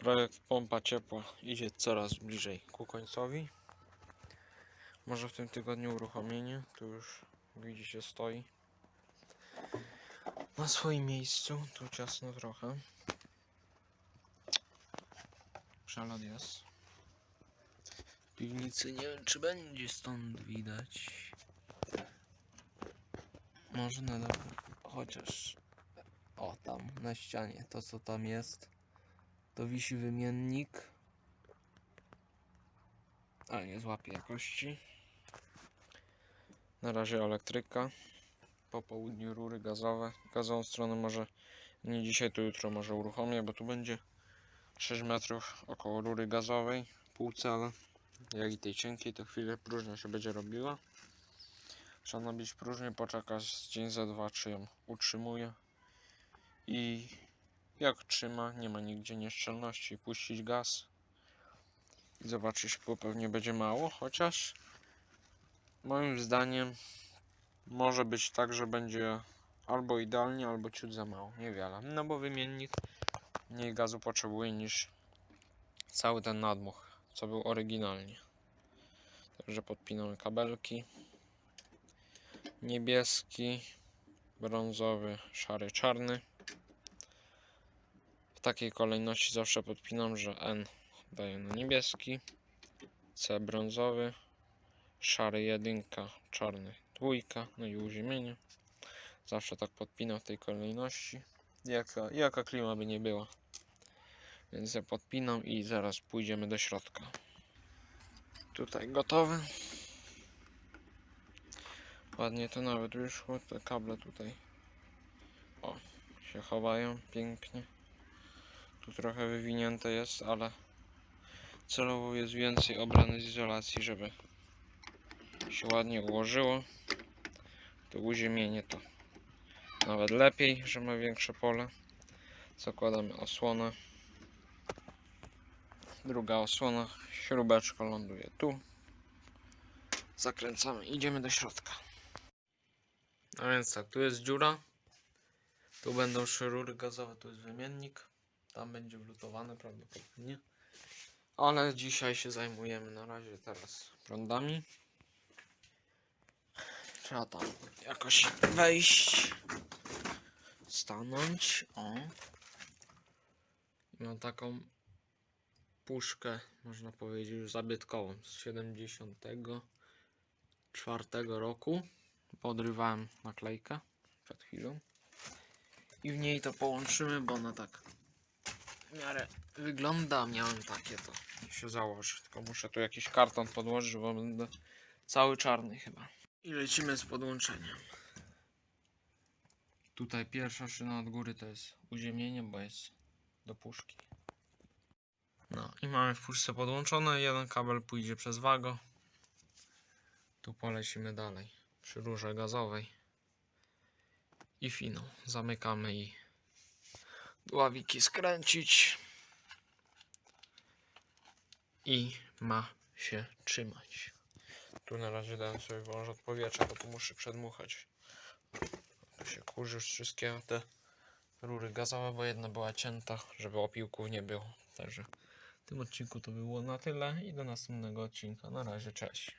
Projekt pompa ciepła idzie coraz bliżej ku końcowi. Może w tym tygodniu uruchomienie. Tu już widzicie stoi na swoim miejscu. Tu ciasno trochę. Przelot jest. Piwnicy nie wiem czy będzie stąd widać. Może na. Chociaż o tam na ścianie to co tam jest. To wisi wymiennik. Ale nie złapie jakości. Na razie elektryka. Po południu rury gazowe. Gazową stronę może nie dzisiaj, to jutro może uruchomię, bo tu będzie 6 metrów około rury gazowej. Pół cala. Jak i tej cienkiej, to chwilę próżnia się będzie robiła. Trzeba nabić próżnię, poczekać dzień za dwa, czy ją utrzymuje. I jak trzyma, nie ma nigdzie nieszczelności, puścić gaz i zobaczyć, bo pewnie będzie mało, chociaż moim zdaniem może być tak, że będzie albo idealnie, albo ciut za mało, niewiele. No bo wymiennik mniej gazu potrzebuje niż cały ten nadmuch, co był oryginalnie. Także podpinamy kabelki. Niebieski, brązowy, szary, czarny. W takiej kolejności zawsze podpinam, że N daje na niebieski, C brązowy, szary jedynka, czarny dwójka, no i uziemienie. Zawsze tak podpinam w tej kolejności, jaka, jaka klima by nie była. Więc ja podpinam i zaraz pójdziemy do środka. Tutaj gotowy. Ładnie to nawet wyszło, te kable tutaj o, się chowają pięknie. Tu trochę wywinięte jest, ale celowo jest więcej obrany z izolacji, żeby się ładnie ułożyło. To uziemienie to nawet lepiej, że ma większe pole. Zakładamy osłonę. Druga osłona, śrubeczka ląduje tu. Zakręcamy, idziemy do środka. A więc tak, tu jest dziura. Tu będą trzy rury gazowe, tu jest wymiennik. Tam będzie wlutowane prawdopodobnie. Ale dzisiaj się zajmujemy na razie teraz prądami. Trzeba tam jakoś wejść. Stanąć. O. Mam taką puszkę, można powiedzieć, już zabytkową z 74 roku. Podrywałem naklejkę przed chwilą. I w niej to połączymy, bo ona tak w miarę wygląda. Miałem takie, to się założy. Tylko muszę tu jakiś karton podłożyć, bo będę cały czarny chyba. I lecimy z podłączeniem. Tutaj pierwsza szyna od góry to jest uziemienie, bo jest do puszki. No i mamy w puszce podłączone. Jeden kabel pójdzie przez wago. Tu polecimy dalej przy rurze gazowej i finą. Zamykamy i dławiki skręcić i ma się trzymać. Tu na razie dałem sobie wąż od powietrza, bo tu muszę przedmuchać. Tu się kurzy już wszystkie te rury gazowe, bo jedna była cięta, żeby opiłków nie było. Także w tym odcinku to było na tyle i do następnego odcinka. Na razie, cześć.